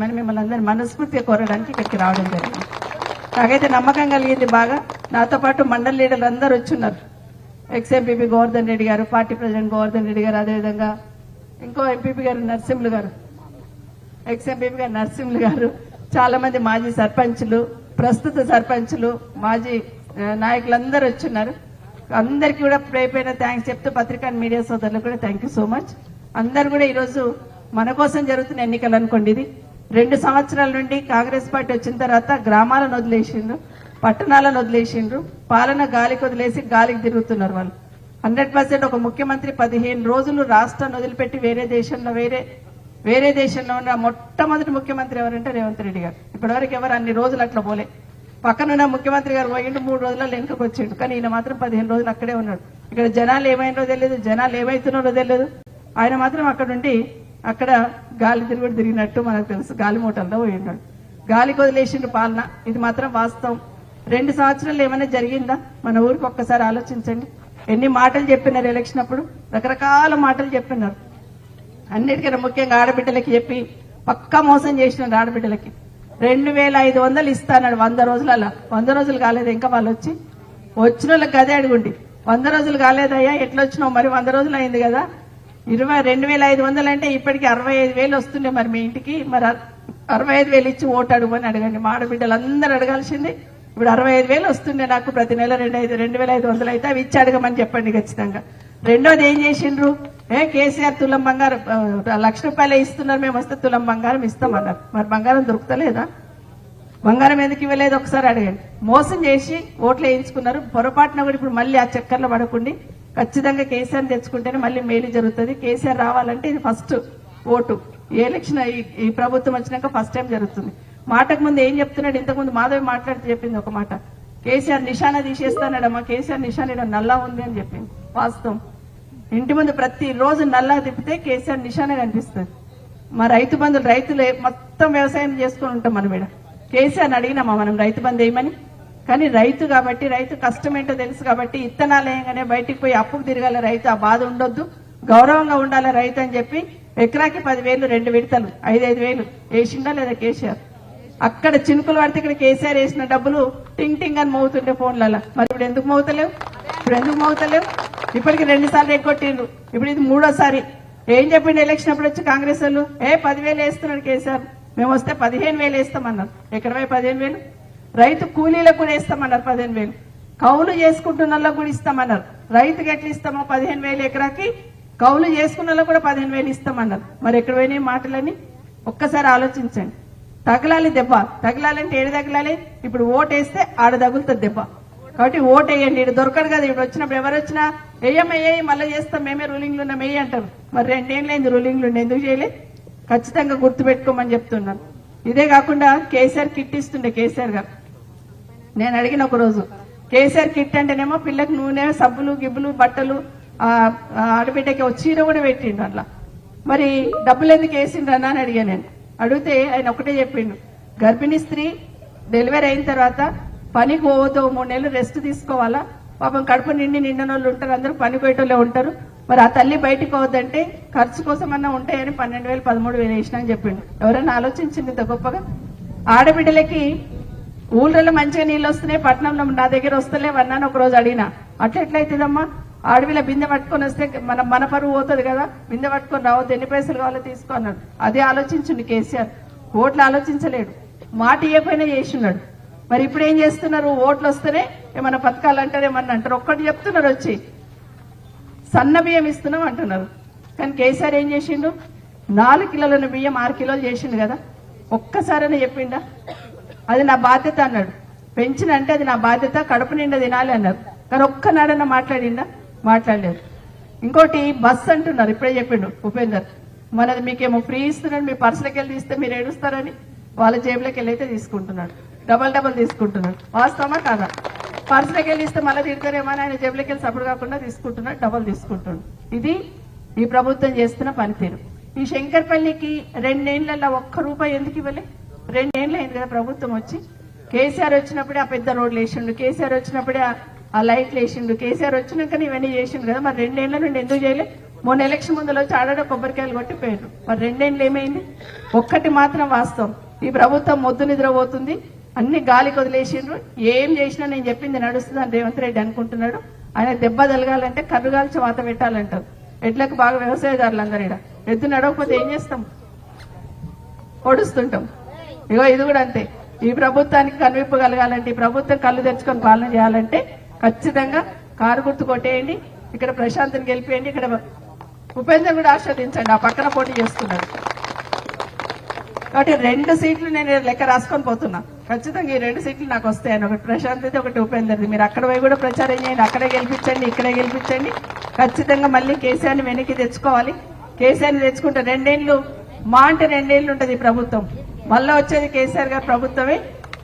మనం మిమ్మల్ని అందరినీ మనస్ఫూర్తిగా కోరడానికి ఇక్కడికి రావడం జరిగింది. నాకైతే నమ్మకం కలిగింది బాగా. నాతో పాటు మండల లీడర్లు అందరూ వచ్చున్నారు. ఎక్స్ ఎంపీపీ గోవర్ధన్ రెడ్డి గారు పార్టీ ప్రెసిడెంట్ గోవర్ధన్ రెడ్డి గారు అదేవిధంగా ఇంకో ఎంపీపీ గారు నర్సింహులు గారు ఎక్స్ ఎంపీపీ గారు నర్సింహులు గారు చాలా మంది మాజీ సర్పంచులు ప్రస్తుత సర్పంచులు మాజీ నాయకులందరూ వచ్చున్నారు. అందరికీ కూడా ప్రేపైన థ్యాంక్స్ చెప్తూ పత్రికా మీడియా సోదరులకు కూడా థ్యాంక్ యూ సో మచ్ అందరు కూడా ఈరోజు మన కోసం జరుగుతున్న ఎన్నికలు అనుకోండి ఇది. రెండు సంవత్సరాల నుండి కాంగ్రెస్ పార్టీ వచ్చిన తర్వాత గ్రామాలను వదిలేసిండ్రు పట్టణాలను వదిలేసిండ్రు పాలన గాలికి వదిలేసి గాలికి తిరుగుతున్నారు వాళ్ళు. హండ్రెడ్ పర్సెంట్ ఒక ముఖ్యమంత్రి పదిహేను రోజులు రాష్ట్రాన్ని వదిలిపెట్టి వేరే దేశంలో వేరే వేరే దేశంలో ఉన్న మొట్టమొదటి ముఖ్యమంత్రి ఎవరంటే రేవంత్ రెడ్డి గారు. ఇప్పటివరకు ఎవరు అన్ని రోజులు అట్లా పోలే. పక్కనున్న ముఖ్యమంత్రి గారు పోయిండు మూడు రోజులలో వెనుకకు వచ్చిండు. కానీ ఈయన మాత్రం పదిహేను రోజులు అక్కడే ఉన్నాడు. ఇక్కడ జనాలు ఏమైనో తెలియదు జనాలు ఏమైతున్నారో తెలియదు ఆయన మాత్రం అక్కడుండి అక్కడ గాలి తిరుగుడు తిరిగినట్టు మనకు తెలుసు. గాలి మూటల్లో పోయి ఉన్నాడు గాలికి వదిలేసిండు పాలన. ఇది మాత్రం వాస్తవం. రెండు సంవత్సరాలు ఏమైనా జరిగిందా? మన ఊరికి ఒక్కసారి ఆలోచించండి. ఎన్ని మాటలు చెప్పినారు ఎలక్షన్ అప్పుడు రకరకాల మాటలు చెప్పినారు. అన్నిటికన్నా ముఖ్యంగా ఆడబిడ్డలకి చెప్పి పక్కా మోసం చేసిన ఆడబిడ్డలకి. రెండు వేల ఐదు వందలు ఇస్తాన్నాడు వంద రోజులలో. వంద రోజులు కాలేదు ఇంకా వాళ్ళు వచ్చి. వచ్చిన వాళ్ళకి గదే అడుగుండి. వంద రోజులు కాలేదయ్యా? ఎట్లా వచ్చినావు మరి వంద రోజులు అయింది కదా? ఇరవై రెండు వేల ఐదు వందలు అంటే ఇప్పటికి అరవై ఐదు వేలు వస్తుండే మరి మీ ఇంటికి. మరి అరవై ఐదు వేలు ఇచ్చి ఓటు అడుగుని అడగండి. మా ఆడబిడ్డలు అందరూ అడగాల్సింది. ఇప్పుడు అరవై ఐదు వేలు వస్తుండే నాకు ప్రతి నెల రెండు ఐదు రెండు వేల ఐదు వందలు అయితే అవి ఇచ్చి అడగమని చెప్పండి ఖచ్చితంగా. రెండోది ఏం చేసిండ్రు? ఏ కేసీఆర్ తులం బంగారం లక్ష రూపాయలు ఇస్తున్నారు మేము వస్తే తులం బంగారం ఇస్తామన్నారు. మరి బంగారం దొరుకుతలేదా? బంగారం ఎందుకు ఇవ్వలేదు? ఒకసారి అడగండి. మోసం చేసి ఓట్లు వేయించుకున్నారు. పొరపాటున కూడా ఇప్పుడు మళ్ళీ ఆ చక్కర్లో పడకుండి ఖచ్చితంగా కేసీఆర్ తెచ్చుకుంటేనే మళ్ళీ మేలు జరుగుతుంది. కేసీఆర్ రావాలంటే ఇది ఫస్ట్ ఓటు. ఎలక్షన్ ఈ- ఈ ప్రభుత్వం వచ్చినాక ఫస్ట్ టైం జరుగుతుంది. మాటకు ముందు ఏం చెప్తున్నాడు? ఇంతకుముందు మాధవి మాట్లాడితే చెప్పింది ఒక మాట. కేసీఆర్ నిశానా తీసేస్తానడమ్మా కేసీఆర్ నిశాన ఈడ నల్లా ఉంది అని చెప్పింది వాస్తవం. ఇంటి ముందు ప్రతి రోజు నల్లా తిప్పితే కేసీఆర్ నిశాన కనిపిస్తుంది. మా రైతు బంధువులు రైతులు మొత్తం వ్యవసాయం చేసుకుని ఉంటాం మనం ఇక్కడ కేసీఆర్ అడిగినామా మనం రైతు బంధు ఏమని కానీ రైతు కాబట్టి రైతు కష్టం ఏంటో తెలుసు కాబట్టి ఇత్తనాలు వేయగానే బయటికి పోయి అప్పుకు తిరగాల రైతు ఆ బాధ ఉండొద్దు. గౌరవంగా ఉండాలి రైతు అని చెప్పి ఎకరాకి పదివేలు రెండు విడతలు ఐదైదు వేలు వేసిండా లేదా కేసీఆర్? అక్కడ చినుకులు పడితే ఇక్కడ కేసీఆర్ వేసిన డబ్బులు టింగ్ టింగ్ అని మోగుతుండే ఫోన్లలో మరి ఇప్పుడు ఎందుకు మోగుతలేవు? ఇప్పుడు ఎందుకు మోగుతలేవు? ఇప్పటికి రెండు సార్లు ఎగ్గొట్టిండ్రు ఇప్పుడు ఇది మూడోసారి. ఏం చెప్పిండు ఎలక్షన్ అప్పుడు వచ్చి కాంగ్రెస్ వాళ్ళు? ఏ పదివేలు వేస్తున్నాడు కేసీఆర్? మేము వస్తే పదిహేను వేలు వేస్తామన్నారు. ఎక్కడ పోయి పదిహేను వేలు? రైతు కూలీలకు కూడా ఇస్తామన్నారు పదిహేను వేలు. కౌలు చేసుకుంటున్న కూడా ఇస్తామన్నారు. రైతుకి ఎట్లా ఇస్తామో పదిహేను వేలు ఎకరాకి కౌలు చేసుకున్న కూడా పదిహేను వేలు ఇస్తామన్నారు. మరి ఎక్కడ పోయినాయి మాటలని ఒక్కసారి ఆలోచించండి. తగలాలి దెబ్బ. తగలాలంటే ఏడు తగలాలి? ఇప్పుడు ఓటేస్తే ఆడ తగులుతుంది దెబ్బ. కాబట్టి ఓటు వేయండి. ఇటు దొరకడు కదా. ఇప్పుడు వచ్చినప్పుడు ఎవరు వచ్చినా వేయమ్మ వేయి మళ్ళీ చేస్తాం. మేమే రూలింగ్లు ఉన్నాం. వేయి అంటారు. మరి రెండేళ్ళు అయింది రూలింగ్లు ఉండి ఎందుకు చేయలే? ఖచ్చితంగా గుర్తు పెట్టుకోమని చెప్తున్నాను ఇదే కాకుండా కేసీఆర్ కిట్ ఇస్తుండే కేసీఆర్ గారు. నేను అడిగిన ఒక రోజు కేసీఆర్ కిట్ అంటేనేమో పిల్లకి నూనె సబ్బులు గిబ్బులు బట్టలు ఆడబిడ్డకి ఒక చీర కూడా పెట్టిండు అట్లా. మరి డబ్బులు ఎందుకు వేసిండ్రు అన్న అని అడిగాను నేను. అడిగితే ఆయన ఒకటే చెప్పిండు గర్భిణీ స్త్రీ డెలివరీ అయిన తర్వాత పనికి పోవద్దు మూడు నెలలు రెస్ట్ తీసుకోవాలా? పాపం కడుపు నిండి నిండిన వాళ్ళు ఉంటారు అందరూ పని పోయేటోళ్ళే ఉంటారు. మరి ఆ తల్లి బయటికి పోవద్దంటే ఖర్చు కోసం అన్నా ఉంటాయని పన్నెండు వేలు పదమూడు వేలు వేసినా అని చెప్పిండు. ఎవరైనా ఆలోచించింది ఇంత గొప్పగా? ఆడబిడ్డలకి ఊళ్ళలో మంచిగా నీళ్ళు వస్తున్నాయి పట్టణంలో నా దగ్గర వస్తలేవు అన్నాను ఒక రోజు అడిగినా. అట్లా ఎట్లయితుందమ్మా అడవిలో బిందె పట్టుకొని వస్తే మన మన పరువు పోతుంది కదా బిందె పట్టుకొని రావద్దు ఎన్ని పైసలు కావాలో తీసుకున్నాడు అదే ఆలోచించండి కేసీఆర్. ఓట్లు ఆలోచించలేడు. మాట ఇవ్వకపోయినా చేసినాడు మరి ఇప్పుడు ఏం చేస్తున్నారు? ఓట్లు వస్తేనే ఏమైనా పథకాలు అంటారు ఏమన్నా అంటారు? ఒక్కటి చెప్తున్నారు వచ్చి. సన్న బియ్యం ఇస్తున్నాం అంటున్నారు. కానీ కేసీఆర్ ఏం చేసిండు? నాలుగు కిలోల బియ్యం ఆరు కిలోలు చేసిండు కదా. ఒక్కసారైనా చెప్పిండా? అది నా బాధ్యత అన్నాడు. పెంచిన అంటే అది నా బాధ్యత కడుపు నిండా తినాలి అన్నారు. కానీ ఒక్కనాడన్నా మాట్లాడిండా? మాట్లాడలేదు. ఇంకోటి బస్ అంటున్నారు ఇప్పుడే చెప్పిండు ఉపేందర్. మనది మీకేమో ఫ్రీ ఇస్తున్నాడు మీ పర్సులకి వెళ్ళి తీస్తే మీరు ఏడుస్తారని వాళ్ళ జేబులోకి వెళ్ళి అయితే తీసుకుంటున్నాడు. డబల్ డబల్ తీసుకుంటున్నాడు. వాస్తవమా కాదా? పర్సులకి వెళ్ళి ఇస్తే మళ్ళీ తిడతారేమో అని ఆయన జేబులోకి వెళ్ళి సపోర్ట్ కాకుండా తీసుకుంటున్నాడు డబల్ తీసుకుంటున్నాడు. ఇది ఈ ప్రభుత్వం చేస్తున్న పనితీరు. ఈ శంకర్పల్లికి రెండేళ్ళలో ఒక్క రూపాయి ఎందుకు ఇవ్వలే? రెండేళ్ళు అయింది కదా ప్రభుత్వం వచ్చి. కేసీఆర్ వచ్చినప్పుడే ఆ పెద్ద రోడ్లు వేసిండు కేసీఆర్ వచ్చినప్పుడే ఆ- లైట్లు వేసిండు కేసీఆర్ వచ్చినాక ఇవన్నీ చేసిండు కదా. మరి రెండేళ్ళ నుండి ఎందుకు చేయలే? మొన్న ఎలక్షన్ ముందులో చాడ కొబ్బరికాయలు కొట్టిపోయారు మరి రెండేళ్ళు ఏమైంది? ఒక్కటి మాత్రం వాస్తవం. ఈ ప్రభుత్వం మొద్దు నిద్రపోతుంది అన్ని గాలి వదిలేసిండ్రు ఏం చేసినా నేను చెప్పింది నడుస్తుంది అని రేవంత్ రెడ్డి అనుకుంటున్నాడు. ఆయన దెబ్బ తలగాలంటే కర్రుగాల్చి వాత పెట్టాలంటారు. ఎడ్లకు బాగా వ్యవసాయదారులు అందరు ఇక్కడ ఎద్దు నడవకపోతే ఏం చేస్తాం? పొడుస్తుంటాం. ఇగో ఇది కూడా అంతే. ఈ ప్రభుత్వానికి కనువిప్పు కలగాలంటే ఈ ప్రభుత్వం కళ్ళు తెచ్చుకొని పాలన చేయాలంటే ఖచ్చితంగా కారు గుర్తు కొట్టేయండి ఇక్కడ ప్రశాంత్ని గెలిపేయండి ఇక్కడ ఉపేంద్ర కూడా ఆస్వాదించండి ఆ పక్కన పోటీ చేస్తున్నాడు కాబట్టి రెండు సీట్లు నేను లెక్క రాసుకొని పోతున్నా. ఖచ్చితంగా ఈ రెండు సీట్లు నాకు వస్తాయని ఒకటి ప్రశాంత్ అయితే ఒకటి ఉపేందర్ది. మీరు అక్కడ పోయి కూడా ప్రచారం చేయండి అక్కడే గెలిపించండి ఇక్కడే గెలిపించండి. ఖచ్చితంగా మళ్ళీ కేసీఆర్ని వెనక్కి తెచ్చుకోవాలి. కేసీఆర్ని తెచ్చుకుంటే రెండేళ్ళు మా అంటే రెండేళ్ళు ఉంటుంది ప్రభుత్వం. మళ్ళీ వచ్చేది కేసీఆర్ గారి ప్రభుత్వమే.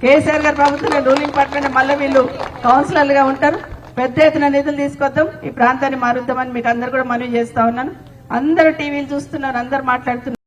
కేసీఆర్ గారి ప్రభుత్వమే రూలింగ్ పార్టీలోనే మళ్ళీ వీళ్ళు కౌన్సిలర్లుగా ఉంటారు. పెద్ద ఎత్తున నిధులు తీసుకొద్దాం. ఈ ప్రాంతాన్ని మారుద్దామని మీకు అందరు కూడా మనవి చేస్తా ఉన్నాను. అందరూ టీవీలు చూస్తున్నారు అందరు మాట్లాడుతున్నారు.